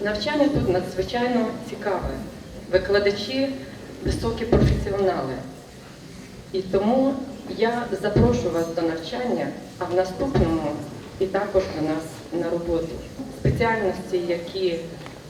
Навчання тут надзвичайно цікаве. Викладачі високі професіонали. І тому я запрошую вас до навчання, а в наступному і також до нас на роботу. Спеціальності, які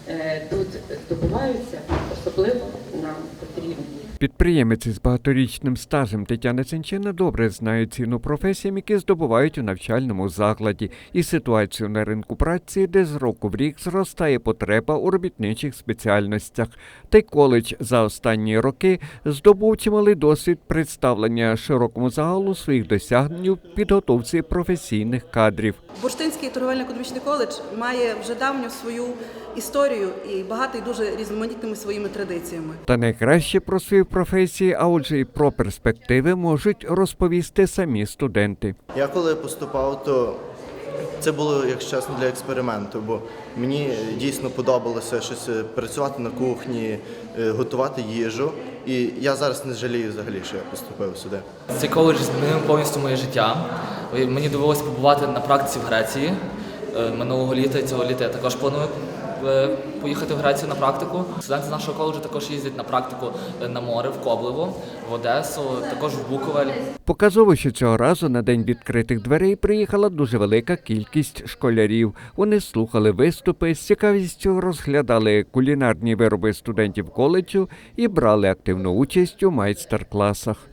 е, тут здобуваються, особливо нам потрібні. Підприємець із багаторічним стажем Тетяна Ценчина добре знає ціну професіям, які здобувають у навчальному закладі, і ситуацію на ринку праці, де з року в рік зростає потреба у робітничих спеціальностях. Та й коледж за останні роки здобув чималий досвід представлення широкому загалу своїх досягнень у підготовці професійних кадрів. Бурштинський торговельно-економічний коледж має вже давню свою історію і багатий дуже різноманітними своїми традиціями. Та найкраще про свої професії, а отже, і про перспективи можуть розповісти самі студенти. Я коли поступав, то це було, якщо чесно, для експерименту, бо мені дійсно подобалося щось е, працювати на кухні, е, готувати їжу. І я зараз не жалію взагалі, що я поступив сюди. Цей коледж змінив повністю моє життя. Мені довелося побувати на практиці в Греції е, минулого літа. і Цього літа я також планую е, поїхати в Грецію на практику. Студенти з нашого коледжу також їздять на практику е, на море в Коблево, в Одесу, також в Буковель. Показово, що цього разу на день відкритих дверей приїхала дуже велика кількість школярів. Вони слухали виступи, з цікавістю розглядали кулінарні вироби студентів коледжу і брали активну участь у майстер-класах.